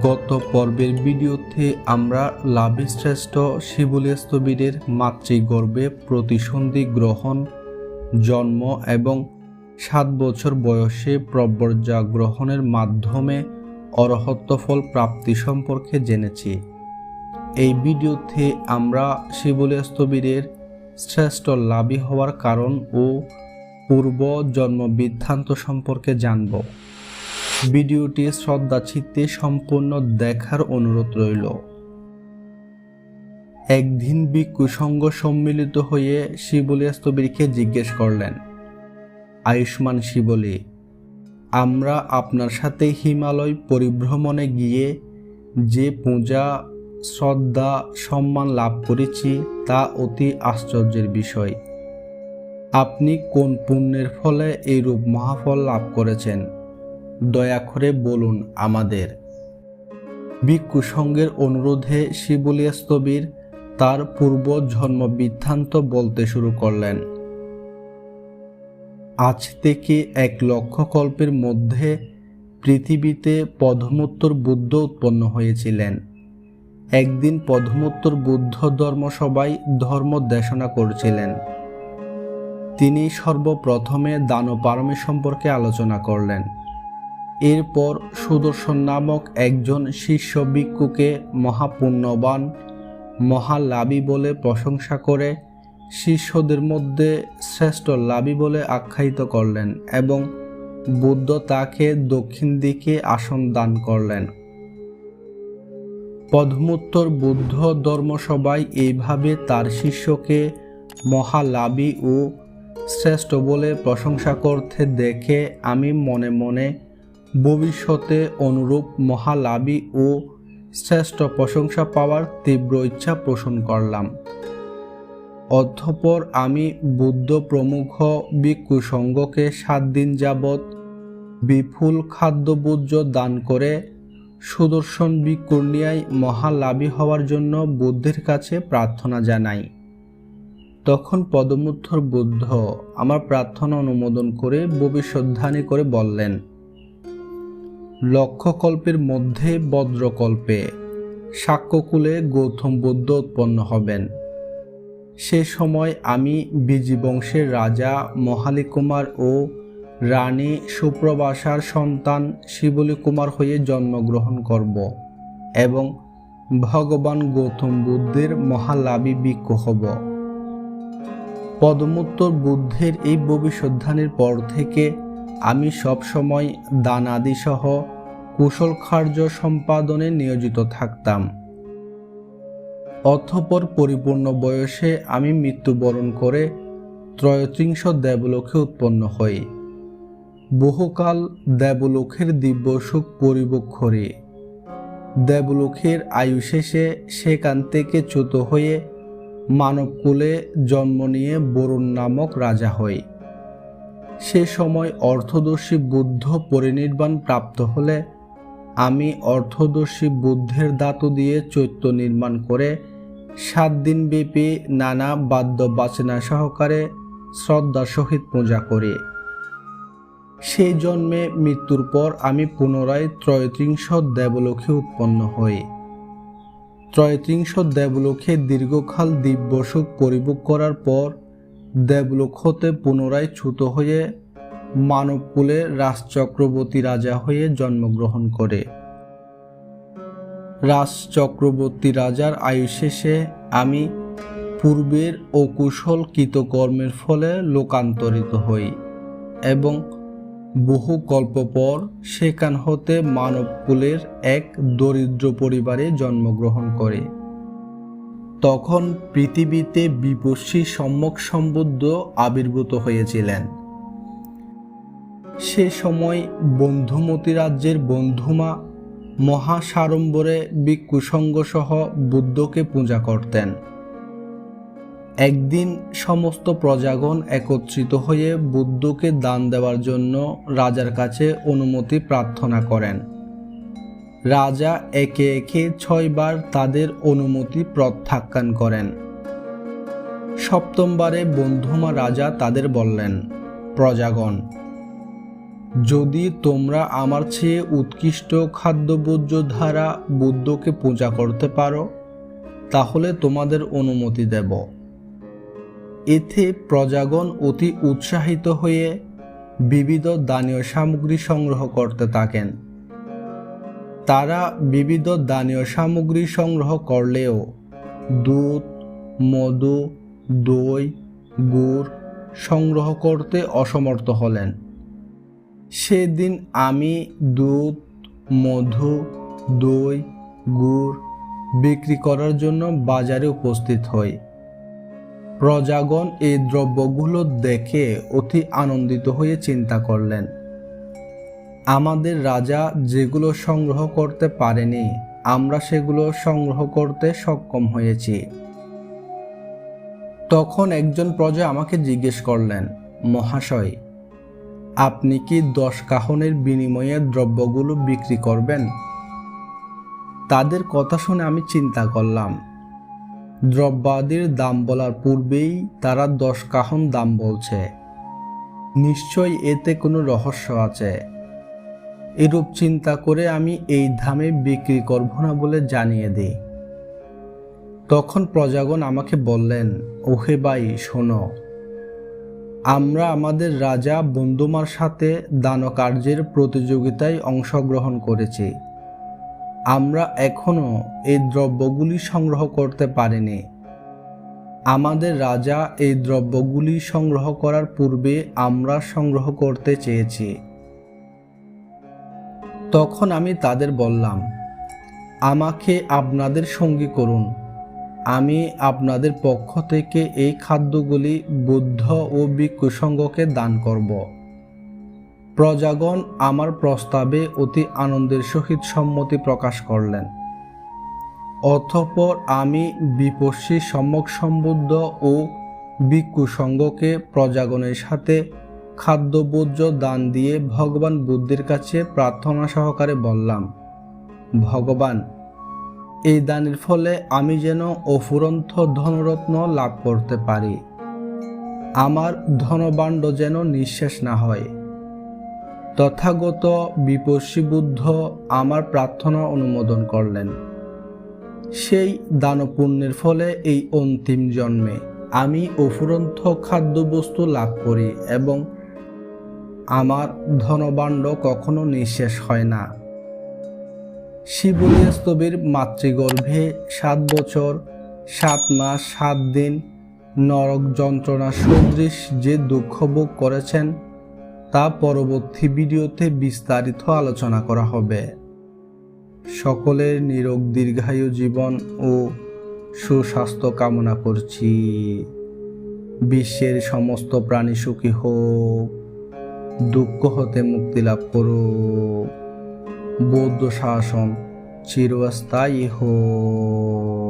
গত পর্বের ভিডিওতে আমরা লাভি শ্রেষ্ঠ শিবুলিয়া স্থবিরের মাতৃগর্ভে প্রতিসন্ধি গ্রহণ, জন্ম এবং সাত বছর বয়সে প্রব্রজা গ্রহণের মাধ্যমে অরহত্ব ফল প্রাপ্তি সম্পর্কে জেনেছি। এই ভিডিওতে আমরা শিবুলিয়া স্থবিরের শ্রেষ্ঠ লাভী হওয়ার কারণ ও পূর্ব জন্ম বৃত্তান্ত সম্পর্কে জানব। ভিডিওটি শ্রদ্ধা চিত্তে সম্পূর্ণ দেখার অনুরোধ রইল। একদিন ভিক্ষু সঙ্গ সম্মিলিত হয়ে শিবলী স্তবীরকে জিজ্ঞেস করলেন, আয়ুষ্মান শিবলী, আমরা আপনার সাথে হিমালয় পরিভ্রমণে গিয়ে যে পূজা, শ্রদ্ধা, সম্মান লাভ করেছি তা অতি আশ্চর্যের বিষয়। আপনি কোন পুণ্যের ফলে এইরূপ মহাফল লাভ করেছেন? দয়া করে বলুন আমাদের। ভিক্ষু সঙ্গের অনুরোধে শিবুলিয়া স্থবির তার পূর্ব জন্ম বৃত্তান্ত বলতে শুরু করলেন। আজ থেকে এক লক্ষ কল্পের মধ্যে পৃথিবীতে পদমোত্তর বুদ্ধ উৎপন্ন হয়েছিলেন। একদিন পদমোত্তর বুদ্ধ ধর্ম সবাই ধর্ম দেশনা করছিলেন। তিনি সর্বপ্রথমে দানপারমী সম্পর্কে আলোচনা করলেন। এরপর সুদর্শন নামক একজন শিষ্য ভিক্ষুকে মহাপুণ্যবান, মহালাভী বলে প্রশংসা করে শিষ্যদের মধ্যে শ্রেষ্ঠ লাভী বলে আখ্যায়িত করলেন এবং বুদ্ধ তাকে দক্ষিণ দিকে আসন দান করলেন। পদ্মোত্তর বুদ্ধ ধর্মসভায় এইভাবে তার শিষ্যকে মহালাভী ও শ্রেষ্ঠ বলে প্রশংসা করতে দেখে আমি মনে মনে ভবিষ্যতে অনুরূপ মহালাভী ও শ্রেষ্ঠ প্রশংসা পাওয়ার তীব্র ইচ্ছা পোষণ করলাম। অতঃপর আমি বুদ্ধ প্রমুখ ভিক্ষু সঙ্গকে সাত দিন যাবৎ বিপুল খাদ্যভোজ্য দান করে সুদর্শন বিকুর্ণিয়ায় মহালাভী হওয়ার জন্য বুদ্ধের কাছে প্রার্থনা জানাই। তখন পদমুত্থর বুদ্ধ আমার প্রার্থনা অনুমোদন করে ভবিষ্যদ্ধানী করে বললেন লক্ষকল্পের মধ্যে বদ্রকল্পে সাক্ষ্যকুলে গৌতম বুদ্ধ উৎপন্ন হবেন। সে সময় আমি বিজি বংশের রাজা মহালী কুমার ও রানী সুপ্রবাসার সন্তান শিবলী কুমার হয়ে জন্মগ্রহণ করব এবং ভগবান গৌতম বুদ্ধের মহালাভী ভিক্ষু হব। পদমোত্তর বুদ্ধের এই ভবিষ্যদ্ধানের পর থেকে আমি সবসময় দান আদি সহ কুশল কার্য সম্পাদনে নিয়োজিত থাকতাম। অথপর পরিপূর্ণ বয়সে আমি মৃত্যুবরণ করে ত্রয়ত্রিংশ দেবলোকে উৎপন্ন হই। বহুকাল দেবলোকের দিব্য সুখ পরিভোগ করে। দেবলোকের আয়ু শেষে সেখান থেকে চ্যুত হয়ে মানবকুলে জন্ম নিয়ে বরুণ নামক রাজা হই। সে সময় অর্থদর্শী বুদ্ধ পরিনির্বাণ প্রাপ্ত হলে আমি অর্থদর্শী বুদ্ধের ধাতু দিয়ে চৈত্য নির্মাণ করে সাত দিন ব্যাপী নানা বাদ্য বাচনা সহকারে শ্রদ্ধা সহিত পূজা করি। সেই জন্মে মৃত্যুর পর আমি পুনরায় ত্রয়ত্রিংশ দেবলোকে উৎপন্ন হই। ত্রয়ত্রিংশ দেবলোকে দীর্ঘকাল দিব্য সুখ পরিভোগ করার পর দেবলোক হতে পুনরায় ছুত হয়ে মানবকুলে রাজচক্রবর্তী রাজা হয়ে জন্মগ্রহণ করে। রাজ চক্রবর্তী রাজার আয়ু শেষে আমি পূর্বের অকুশল কৃতকর্মের ফলে লোকান্তরিত হই এবং বহু কল্প পর সেখান হতে মানবকুলের এক দরিদ্র পরিবারে জন্মগ্রহণ করে। তখন পৃথিবীতে বিপস্যী সম্যক সম্বুদ্ধ আবির্ভূত হয়েছিলেন। সে সময় বন্ধুমতি রাজ্যের বন্ধুমা মহাসাড়ম্বরে ভিক্ষুসঙ্গ সহ বুদ্ধকে পূজা করতেন। একদিন সমস্ত প্রজাগণ একত্রিত হয়ে বুদ্ধকে দান দেওয়ার জন্য রাজার কাছে অনুমতি প্রার্থনা করেন। রাজা একে একে ছয়বার তাদের অনুমতি প্রত্যাখ্যান করেন। সপ্তমবারে বন্ধুমা রাজা তাদের বললেন, প্রজাগণ যদি তোমরা আমার চেয়ে উৎকৃষ্ট খাদ্যবর্জ্য দ্বারা বুদ্ধকে পূজা করতে পারো, তাহলে তোমাদের অনুমতি দেব। এতে প্রজাগণ অতি উৎসাহিত হয়ে বিবিধ দানীয় সামগ্রী সংগ্রহ করতে থাকেন। তারা বিবিধ দানীয় সামগ্রী সংগ্রহ করলেও দুধ, মধু, দই, গুড় সংগ্রহ করতে অসমর্থ হলেন। সেদিন আমি দুধ, মধু, দই, গুড় বিক্রি করার জন্য বাজারে উপস্থিত হই। প্রজাগণ এই দ্রব্যগুলো দেখে অতি আনন্দিত হয়ে চিন্তা করলেন। আমাদের রাজা যেগুলো সংগ্রহ করতে পারেনি, আমরা সেগুলো সংগ্রহ করতে সক্ষম হয়েছি। তখন একজন প্রজা আমাকে জিজ্ঞেস করলেন, মহাশয় আপনি কি দশ কাহনের বিনিময়ে দ্রব্যগুলো বিক্রি করবেন? তাদের কথা শুনে আমি চিন্তা করলাম। দ্রব্যাদির দাম বলার পূর্বেই তারা দশ কাহন দাম বলছে। নিশ্চয় এতে কোনো রহস্য আছে। এরূপ চিন্তা করে আমি এই দামে বিক্রি করব না বলে জানিয়ে দিই। তখন প্রজাগণ আমাকে বললেন, ওহে ভাই, শোনো। আমরা আমাদের রাজা বন্ধুমার সাথে দানকার্যের প্রতিযোগিতায় অংশগ্রহণ করেছি। আমরা এখনও এই দ্রব্যগুলি সংগ্রহ করতে পারিনি। আমাদের রাজা এই দ্রব্যগুলি সংগ্রহ করার পূর্বে আমরা সংগ্রহ করতে চেয়েছি। তখন আমি তাদের বললাম, আমাকে আপনাদের সঙ্গী করুন। আমি আপনাদের পক্ষ থেকে এই খাদ্যগুলি বুদ্ধ ও সংঘকে দান করব। প্রজাগণ আমার প্রস্তাবে অতি আনন্দের সহিত সম্মতি প্রকাশ করলেন। অতঃপর আমি বিপস্সী সম্যক সম্বুদ্ধ ও সংঘকে প্রজাগণের সাথে খাদ্যবর্জ্য দান দিয়ে ভগবান বুদ্ধির কাছে প্রার্থনা সহকারে বললাম, ভগবান এই দানের ফলে আমি যেন অফুরন্ত ধনরত্ন লাভ করতে পারি। আমার ধনবাণ্ড যেন নিঃশেষ না হয়। তথাগত বিপর্ষী বুদ্ধ আমার প্রার্থনা অনুমোদন করলেন। সেই দানপুণ্যের ফলে এই অন্তিম জন্মে আমি অফুরন্ত খাদ্যবস্তু লাভ করি এবং আমার ধনবাণ্ড কখনো নিঃশেষ হয় না। শিবুলিয়া স্তবীর মাতৃগর্ভে সাত বছর, সাত মাস, সাত দিন, নরক যন্ত্রণা সদৃশ যে দুঃখ ভোগ করেছেন, তা পরবর্তী ভিডিওতে বিস্তারিত আলোচনা করা হবে। সকলের নিরোগ দীর্ঘায়ু জীবন ও সুস্বাস্থ্য কামনা করছি। বিশ্বের সমস্ত প্রাণী সুখী হোক, দুঃখ হতে মুক্তি লাভ করুক। বৌদ্ধ শাসন চিরস্থায়ী হোক।